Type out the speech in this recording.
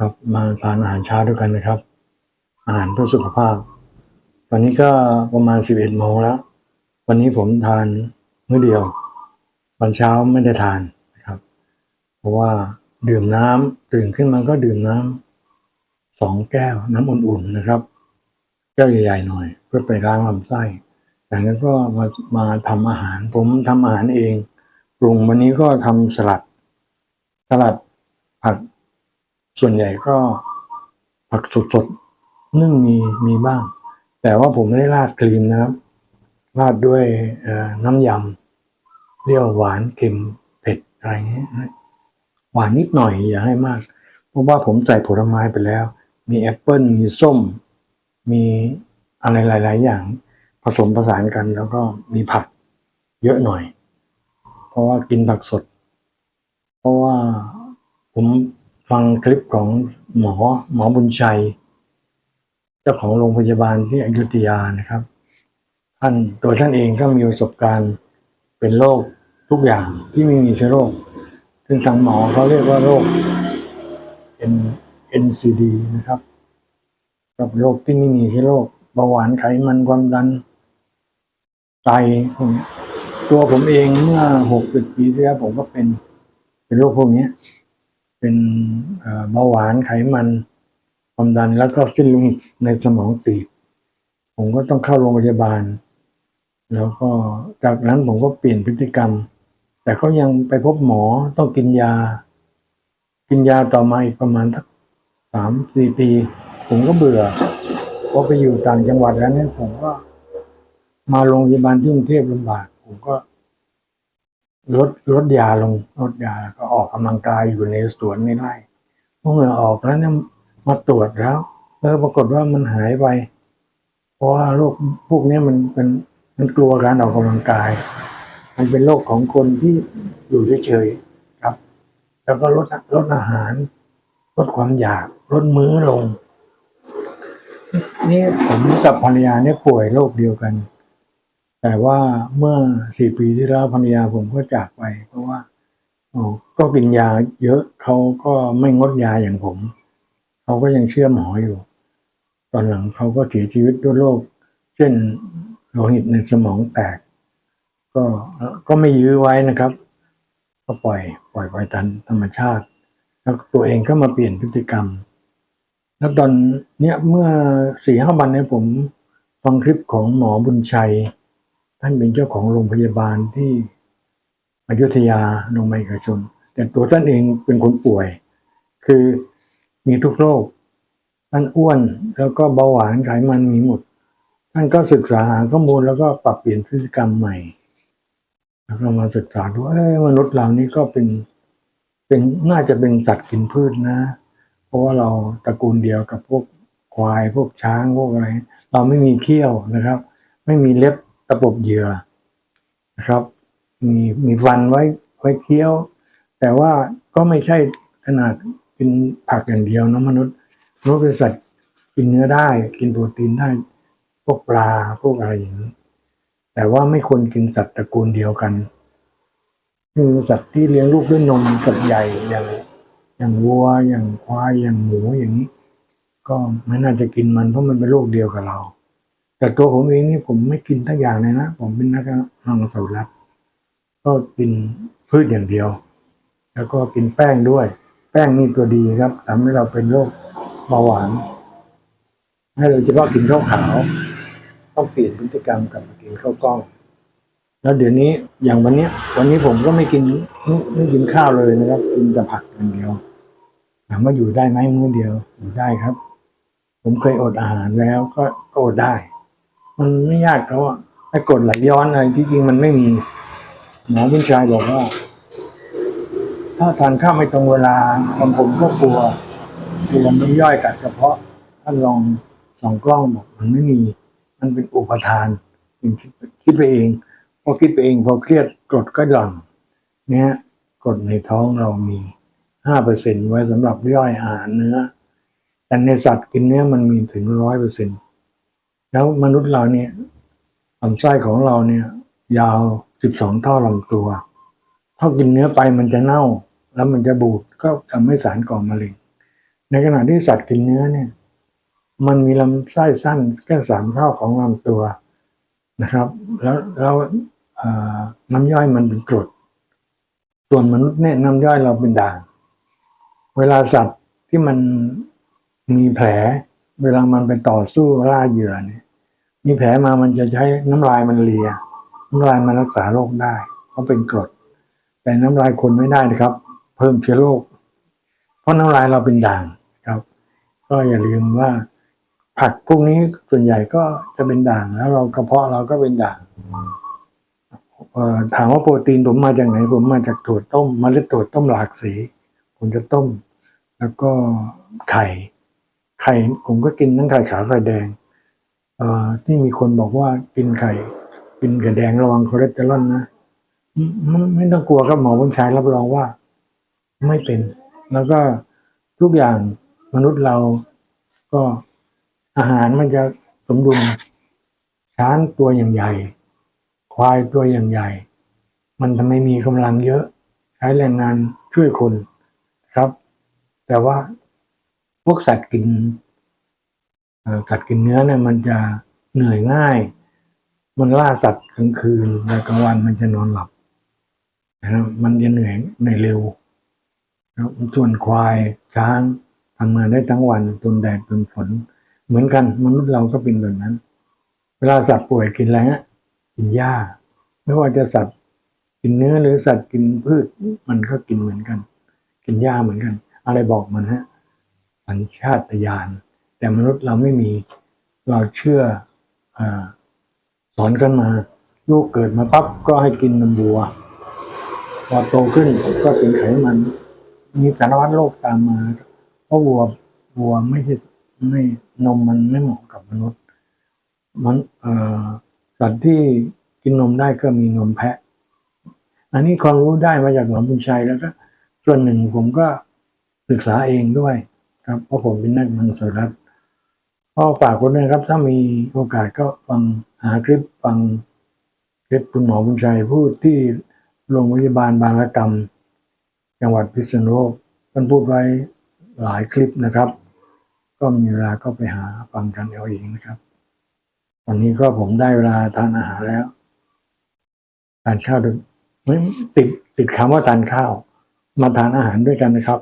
ครับมาทานอาหารเช้าด้วยกันนะครับ อาหารเพื่อสุขภาพ ตอนนี้ก็ประมาณสิบเอ็ดโมงแล้ว วันนี้ผมทานมื้อเดียวตอนเช้าไม่ได้ทานนะครับ เพราะว่าดื่มน้ำตื่นขึ้นมาก็ดื่มน้ำสองแก้วน้ำอุ่นๆนะครับ แก้วใหญ่ๆหน่อย เพื่อไปล้างลำไส้จากนั้นก็มามาทำอาหาร ผมทำอาหารเองปรุงวันนี้ก็ทำสลัด สลัดผัก ส่วนใหญ่ก็ผักสดๆนึ่งมีมีบ้าง แต่ว่าผมไม่ได้ราดครีมนะครับ ราดด้วยน้ำยำเปรี้ยวหวานเค็มเผ็ดอะไรเงี้ยหวานนิดหน่อยอย่าให้มาก เพราะว่าผมใส่ผลไม้ไปแล้ว มีแอปเปิลมีส้ม มีอะไรหลาย ๆ อย่าง ผสมผสานกันแล้วก็มีผักเยอะหน่อย เพราะว่ากินผักสด เพราะว่าผม ฟังคลิปของหมอหมอบุญชัย เจ้าของโรงพยาบาลที่อยุธยานะครับ ท่านตัวท่านเองก็มีประสบการณ์เป็นโรคทุกอย่างที่ไม่มีเชื้อโรค ซึ่งทางหมอเขาเรียกว่าโรค N NCD นะครับกับโรคที่ไม่มีเชื้อโรคเบาหวานไขมันความดันไตตัวผมเองเมื่อหกสิบปีที่แล้วผมก็เป็นเป็นโรคพวกนี้ เป็นเบาหวานไขมันความดันแล้วก็เส้นโลหิตในสมองตีบผมก็ต้องเข้าโรงพยาบาล แล้วก็จากนั้นผมก็เปลี่ยนพฤติกรรม แต่ก็ยังไปพบหมอต้องกินยา กินยาต่อมาอีกประมาณสักสามสี่ปี ผมก็เบื่อเพราะไปอยู่ต่างจังหวัดแล้วเนี่ยผมก็มาโรงพยาบาลที่กรุงเทพลำบากผมก็ ลดลดยาลงลดยาก็ออกกำลังกายอยู่ในสวนในไร่เมื่อเหงื่อออกแล้วเนี่ยมาตรวจแล้วเออปรากฏว่ามันหายไปเพราะว่าโรคพวกนี้มันเป็นมันกลัวการออกกำลังกาย มันเป็นโรคของคนที่อยู่เฉยๆครับ แล้วก็ลดลดอาหาร ลดความอยากลดมื้อลง นี่ผมกับภรรยาเนี่ยป่วยโรคเดียวกัน แต่ว่าเมื่อสี่ปีที่แล้วภรรยาผมก็จากไป เพราะว่าก็กินยาเยอะเขาก็ไม่งดยาอย่างผม เขาก็ยังเชื่อหมออยู่ ตอนหลังเขาก็เสียชีวิตด้วยโรคเช่นโลหิตในสมองแตก ก็ก็ไม่ยื้อไว้นะครับ ก็ปล่อย ปล่อยไปตามธรรมชาติ แล้วตัวเองก็มาเปลี่ยนพฤติกรรม แล้วตอนเนี้ยเมื่อสี่ห้าวันเนี้ผมฟังคลิปของหมอบุญชัย ท่านเป็นเจ้าของโรงพยาบาลที่อยุธยาโรงพยาบาลเอกชน แต่ตัวท่านเองเป็นคนป่วย คือมีทุกโรคท่านอ้วนแล้วก็เบาหวานไขมันมีหมด ท่านก็ศึกษาหาข้อมูลแล้วก็ปรับเปลี่ยนพฤติกรรมใหม่แล้วก็มาศึกษาดูเอ้มนุษย์เรานี่ก็เป็นเป็นน่าจะเป็นสัตว์กินพืชนะ เพราะว่าเราตระกูลเดียวกับพวกควายพวกช้างพวกอะไร เราไม่มีเขี้ยวนะครับ ไม่มีเล็บ ตะปบเหยื่อนะครับ มีมีฟันไว้ไว้เคี้ยว แต่ว่าก็ไม่ใช่ขนาดกินผักอย่างเดียวนะมนุษย์มนุษย์เป็นสัตว์กินเนื้อได้ กินโปรตีนได้ พวกปลาพวกอะไรอย่างนี้แต่ว่าไม่ควรกินสัตว์ตระกูลเดียวกันคือสัตว์ที่เลี้ยงลูกด้วยนมสัตว์ใหญ่อย่างอย่างวัวอย่างควายอย่างหมูอย่างนี้ ก็ไม่น่าจะกินมันเพราะมันเป็นโรคเดียวกับเรา แต่ตัวผมเองนี่ผมไม่กินทั้งอย่างเลยนะ ผมเป็นนักมังสวิรัตก็กินพืชอย่างเดียว แล้วก็กินแป้งด้วย แป้งนี่ตัวดีครับทำให้เราเป็นโรคเบาหวาน ให้เราเฉพาะกินข้าวขาวต้องเปลี่ยนพฤติกรรมกลับมากินข้าวกล้อง แล้วเดี๋ยวนี้อย่างวันนี้วันนี้ผมก็ไม่กินไม่ไม่กินข้าวเลยนะครับ กินแต่ผักอย่างเดียวถามว่าอยู่ได้ไหมมื้อเดียวอยู่ได้ครับ ผมเคยอดอาหารแล้วก็ก็อดได้ มันไม่ยากเขาอะไอ้กดไหลย้อนอะไรที่จริงมันไม่มีหมอวิชัยบอกว่า ถ้าทานข้าวไม่ตรงเวลาบางผมก็กลัวกลัวมันย่อยกัดกระเพาะท่านลองส่องกล้องบอกมันไม่มี มันเป็นอุปทานคิดคิดไปเองพอคิดไปเองพอเครียดกรดก็หย่อนเนี่ยกรดในท้องเรามีห้าเปอร์เซ็นไว้สำหรับย่อยอาหารเนื้อแต่ในสัตว์กินเนื้อมันมีถึงร้อยเปอร์เซ็นต์ แล้วมนุษย์เราเนี่ยลำไส้ของเราเนี่ย ยาวสิบสองเท่าลำตัว ถ้ากินเนื้อไปมันจะเน่า แล้วมันจะบูดก็ทำให้สารก่อมะเร็ง ในขณะที่สัตว์กินเนื้อเนี่ย มันมีลำไส้สั้นแค่สามเท่าของลำตัวนะครับ แล้วแล้วน้ำย่อยมันเป็นกรด ส่วนมนุษย์เนี่ยน้ำย่อยเราเป็นด่าง เวลาสัตว์ที่มันมีแผล เวลามันไปต่อสู้ล่าเหยื่อเนี่ย มีแผลมามันจะใช้น้ำลายมันเลีย น้ำลายมันรักษาโรคได้ เพราะเป็นกรด แต่น้ำลายคนไม่ได้นะครับ เพิ่มเชื้อโรค เพราะน้ำลายเราเป็นด่างครับ ก็อย่าลืมว่า ผักพวกนี้ส่วนใหญ่ก็จะเป็นด่าง แล้วเรากระเพาะเราก็เป็นด่างถามว่าโปรตีนผมมาจากไหน ผมมาจากถั่วต้มเมล็ดถั่วต้มหลากสี ผมจะต้ม แล้วก็ไข่ ไข่ผมก็กินทั้งไข่ขาวไข่แดง ที่มีคนบอกว่ากินไข่กินไข่แดงระวังคอเลสเตอรอลนะไม่ไม่ต้องกลัวครับหมอบุญชัยรับรองว่า ไม่เป็น แล้วก็ทุกอย่างมนุษย์เราก็อาหารมันจะสมดุลช้างตัวอย่างใหญ่ ควายตัวอย่างใหญ่ มันทำไมมีกำลังเยอะ ใช้แรงงานช่วยคนครับ แต่ว่าพวกสัตว์กิน เอ่อสัตว์กินเนื้อเนี่ยมันจะเหนื่อยง่าย มันล่าสัตว์กลางคืนแต่กลางวันมันจะนอนหลับนะมันจะเหนื่อยในเร็วนะส่วนควายช้างทำงานได้ทั้งวันทนแดดทนฝน เหมือนกันมนุษย์เราก็เป็นแบบนั้น เวลาสัตว์ป่วยกินอะไรฮะกินหญ้า ไม่ว่าจะสัตว์กินเนื้อหรือสัตว์กินพืชมันก็กินเหมือนกัน กินหญ้าเหมือนกัน อะไรบอกมันฮะสัญชาตญาณ แต่มนุษย์เราไม่มี เราเชื่ออสอนกันมา ลูกเกิดมาปั๊บก็ให้กินนมวัว พอโตขึ้นก็เป็นไขมัน มีสารพัดโรคตามมาเพราะวัววัวไม่ใช่ไม่นมมันไม่เหมาะกับมนุษย์ มันสัตว์ที่กินนมได้ก็มีนมแพะ อันนี้ความรู้ได้มาจากหลวงบุญชัยแล้วก็ส่วนหนึ่งผมก็ศึกษาเองด้วยครับเพราะผมเป็นนักมังสวิรัต ก็ฝากคนด้วยครับ ถ้ามีโอกาสก็ฟังหาคลิปฟังคลิปคุณหมอบุญชัยพูดที่โรงพยาบาลบางระกรรมจังหวัดพิษณุโลกท่านพูดไว้หลายคลิปนะครับ ก็มีเวลาก็ไปหาฟังกันเอาเองนะครับตอนนี้ก็ผมได้เวลาทานอาหารแล้วทานข้าวด้วยไม่ติดติดคำว่าทานข้าว มาทานอาหารด้วยกันนะครับ